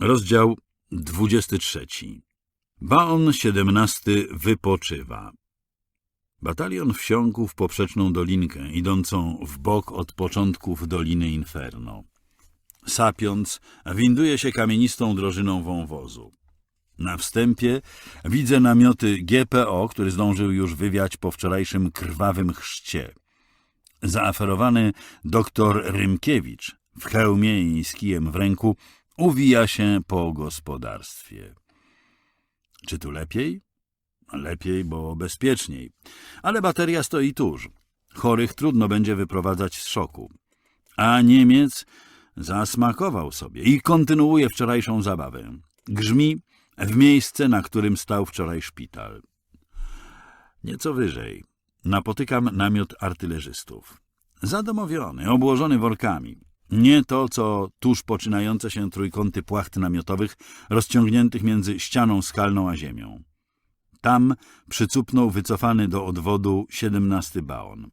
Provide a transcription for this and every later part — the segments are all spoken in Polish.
Rozdział 23. Baon 17 wypoczywa. Batalion wsiąkł w poprzeczną dolinkę, idącą w bok od początków Doliny Inferno. Sapiąc, winduje się kamienistą drożyną wąwozu. Na wstępie widzę namioty GPO, który zdążył już wywiać po wczorajszym krwawym chrzcie. Zaaferowany doktor Rymkiewicz w hełmie i z kijem w ręku uwija się po gospodarstwie. Czy tu lepiej? Lepiej, bo bezpieczniej. Ale bateria stoi tuż. Chorych trudno będzie wyprowadzać z szoku. A Niemiec zasmakował sobie i kontynuuje wczorajszą zabawę. Grzmi w miejsce, na którym stał wczoraj szpital. Nieco wyżej napotykam namiot artylerzystów. Zadomowiony, obłożony workami. Nie to, co tuż poczynające się trójkąty płacht namiotowych rozciągniętych między ścianą skalną a ziemią. Tam przycupnął wycofany do odwodu siedemnasty baon.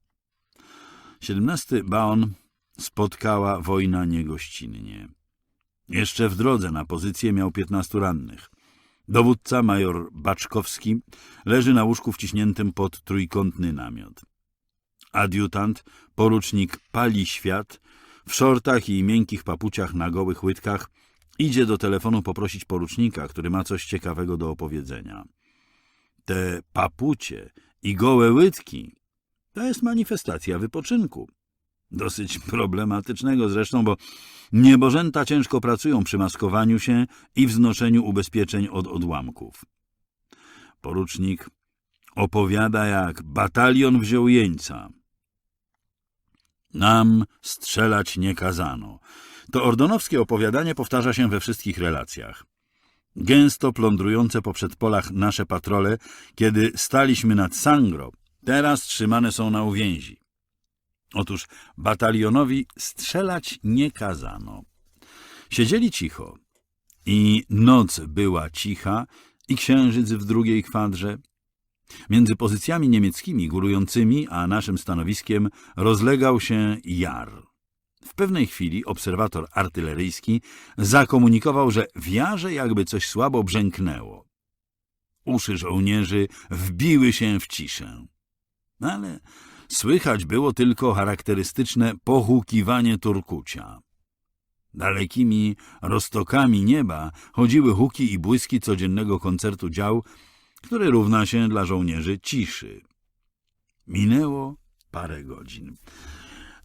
Siedemnasty baon spotkała wojna niegościnnie. Jeszcze w drodze na pozycję miał piętnastu rannych. Dowódca, major Baczkowski, leży na łóżku wciśniętym pod trójkątny namiot. Adiutant, porucznik Pali Świat, w szortach i miękkich papuciach na gołych łydkach, idzie do telefonu poprosić porucznika, który ma coś ciekawego do opowiedzenia. Te papucie i gołe łydki to jest manifestacja wypoczynku. Dosyć problematycznego zresztą, bo niebożęta ciężko pracują przy maskowaniu się i wznoszeniu ubezpieczeń od odłamków. Porucznik opowiada, jak batalion wziął jeńca. Nam strzelać nie kazano. To ordonowskie opowiadanie powtarza się we wszystkich relacjach. Gęsto plądrujące po przedpolach nasze patrole, kiedy staliśmy nad Sangro, teraz trzymane są na uwięzi. Otóż batalionowi strzelać nie kazano. Siedzieli cicho i noc była cicha i księżyc w drugiej kwadrze. Między pozycjami niemieckimi górującymi a naszym stanowiskiem rozlegał się jar. W pewnej chwili obserwator artyleryjski zakomunikował, że w jarze jakby coś słabo brzęknęło. Uszy żołnierzy wbiły się w ciszę. Ale słychać było tylko charakterystyczne pohukiwanie turkucia. Dalekimi roztokami nieba chodziły huki i błyski codziennego koncertu dział, który równa się dla żołnierzy ciszy. Minęło parę godzin.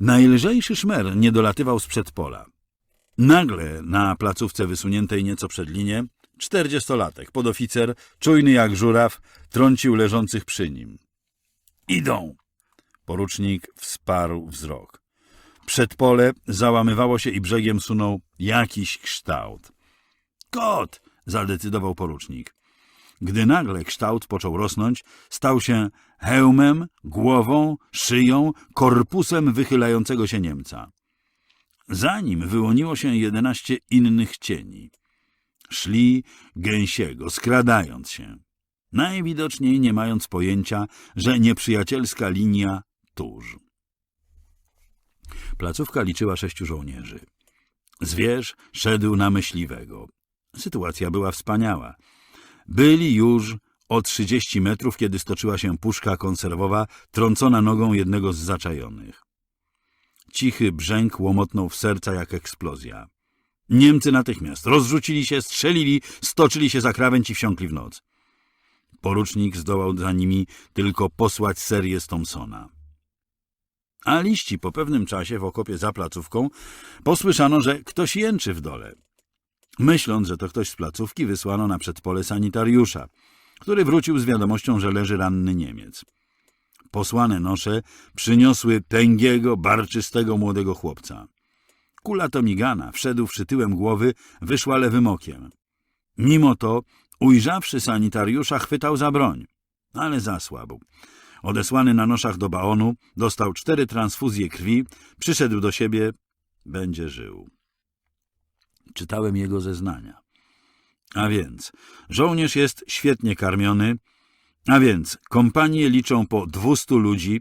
Najlżejszy szmer nie dolatywał z przedpola. Nagle na placówce wysuniętej nieco przed linię czterdziestolatek, podoficer, czujny jak żuraw, trącił leżących przy nim. Idą! Porucznik wsparł wzrok. Przedpole załamywało się i brzegiem sunął jakiś kształt. Kot! zadecydował porucznik. Gdy nagle kształt począł rosnąć, stał się hełmem, głową, szyją, korpusem wychylającego się Niemca. Za nim wyłoniło się jedenaście innych cieni. Szli gęsiego, skradając się. Najwidoczniej nie mając pojęcia, że nieprzyjacielska linia tuż. Placówka liczyła sześciu żołnierzy. Zwierz szedł na myśliwego. Sytuacja była wspaniała. Byli już o trzydzieści metrów, kiedy stoczyła się puszka konserwowa, trącona nogą jednego z zaczajonych. Cichy brzęk łomotnął w serca jak eksplozja. Niemcy natychmiast rozrzucili się, strzelili, stoczyli się za krawędź i wsiąkli w noc. Porucznik zdołał za nimi tylko posłać serię z Thompsona. A liści po pewnym czasie w okopie za placówką posłyszano, że ktoś jęczy w dole. Myśląc, że to ktoś z placówki, wysłano na przedpole sanitariusza, który wrócił z wiadomością, że leży ranny Niemiec. Posłane nosze przyniosły tęgiego, barczystego młodego chłopca. Kula Tomigana, wszedłszy tyłem głowy, wyszła lewym okiem. Mimo to, ujrzawszy sanitariusza, chwytał za broń, ale zasłabł. Odesłany na noszach do baonu, dostał cztery transfuzje krwi, przyszedł do siebie, będzie żył. Czytałem jego zeznania. A więc, żołnierz jest świetnie karmiony, a więc kompanie liczą po dwustu ludzi,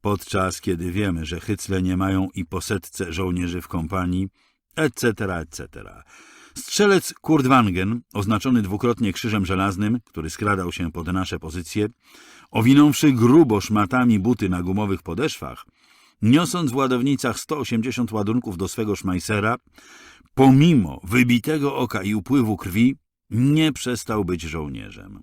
podczas kiedy wiemy, że hycle nie mają i po setce żołnierzy w kompanii, etc., etc. Strzelec Kurt Wangen, oznaczony dwukrotnie krzyżem żelaznym, który skradał się pod nasze pozycje, owinąwszy grubo szmatami buty na gumowych podeszwach, niosąc w ładownicach 180 ładunków do swego szmajsera, pomimo wybitego oka i upływu krwi, nie przestał być żołnierzem.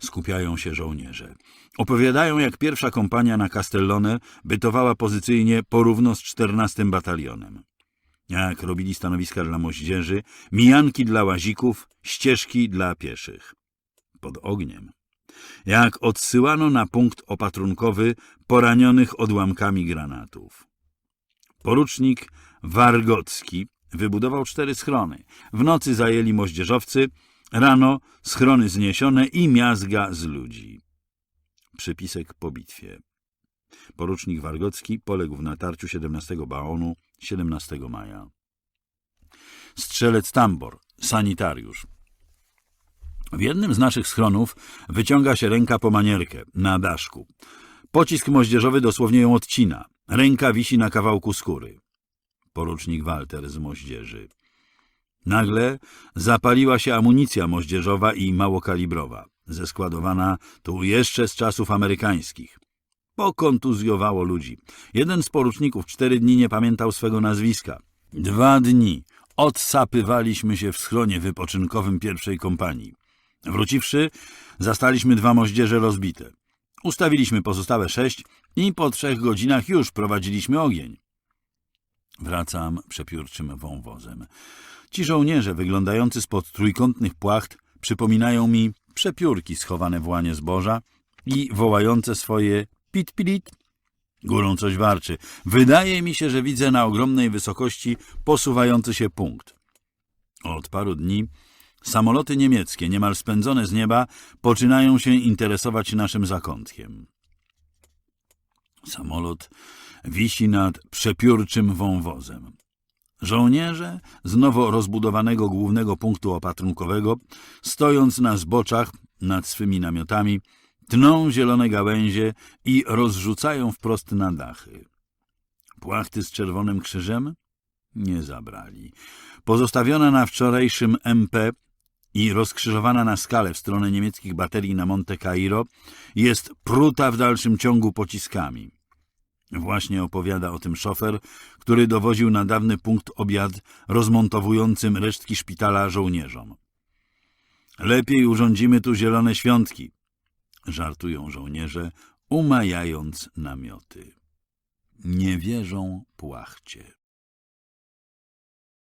Skupiają się żołnierze. Opowiadają, jak pierwsza kompania na Castellone bytowała pozycyjnie porówno z 14 batalionem. Jak robili stanowiska dla moździerzy, mijanki dla łazików, ścieżki dla pieszych. Pod ogniem. Jak odsyłano na punkt opatrunkowy poranionych odłamkami granatów. Porucznik Wargocki wybudował cztery schrony. W nocy zajęli moździerzowcy, rano schrony zniesione i miazga z ludzi. Przypisek po bitwie. Porucznik Wargocki poległ w natarciu 17 baonu 17 maja. Strzelec Tambor, sanitariusz. W jednym z naszych schronów wyciąga się ręka po manierkę, na daszku. Pocisk moździerzowy dosłownie ją odcina. Ręka wisi na kawałku skóry. Porucznik Walter z moździerzy. Nagle zapaliła się amunicja moździerzowa i małokalibrowa, zeskładowana tu jeszcze z czasów amerykańskich. Pokontuzjowało ludzi. Jeden z poruczników cztery dni nie pamiętał swego nazwiska. Dwa dni odsapywaliśmy się w schronie wypoczynkowym pierwszej kompanii. Wróciwszy, zastaliśmy dwa moździerze rozbite. Ustawiliśmy pozostałe sześć i po trzech godzinach już prowadziliśmy ogień. Wracam przepiórczym wąwozem. Ci żołnierze, wyglądający spod trójkątnych płacht, przypominają mi przepiórki schowane w łanie zboża i wołające swoje pit-pilit. Górą coś warczy. Wydaje mi się, że widzę na ogromnej wysokości posuwający się punkt. Od paru dni samoloty niemieckie, niemal spędzone z nieba, poczynają się interesować naszym zakątkiem. Samolot wisi nad przepiórczym wąwozem. Żołnierze z nowo rozbudowanego głównego punktu opatrunkowego, stojąc na zboczach nad swymi namiotami, tną zielone gałęzie i rozrzucają wprost na dachy. Płachty z czerwonym krzyżem nie zabrali. Pozostawiona na wczorajszym MP i rozkrzyżowana na skalę w stronę niemieckich baterii na Monte Cairo, jest pruta w dalszym ciągu pociskami. Właśnie opowiada o tym szofer, który dowoził na dawny punkt obiad rozmontowującym resztki szpitala żołnierzom. Lepiej urządzimy tu zielone świątki, żartują żołnierze, umajając namioty. Nie wierzą płachcie.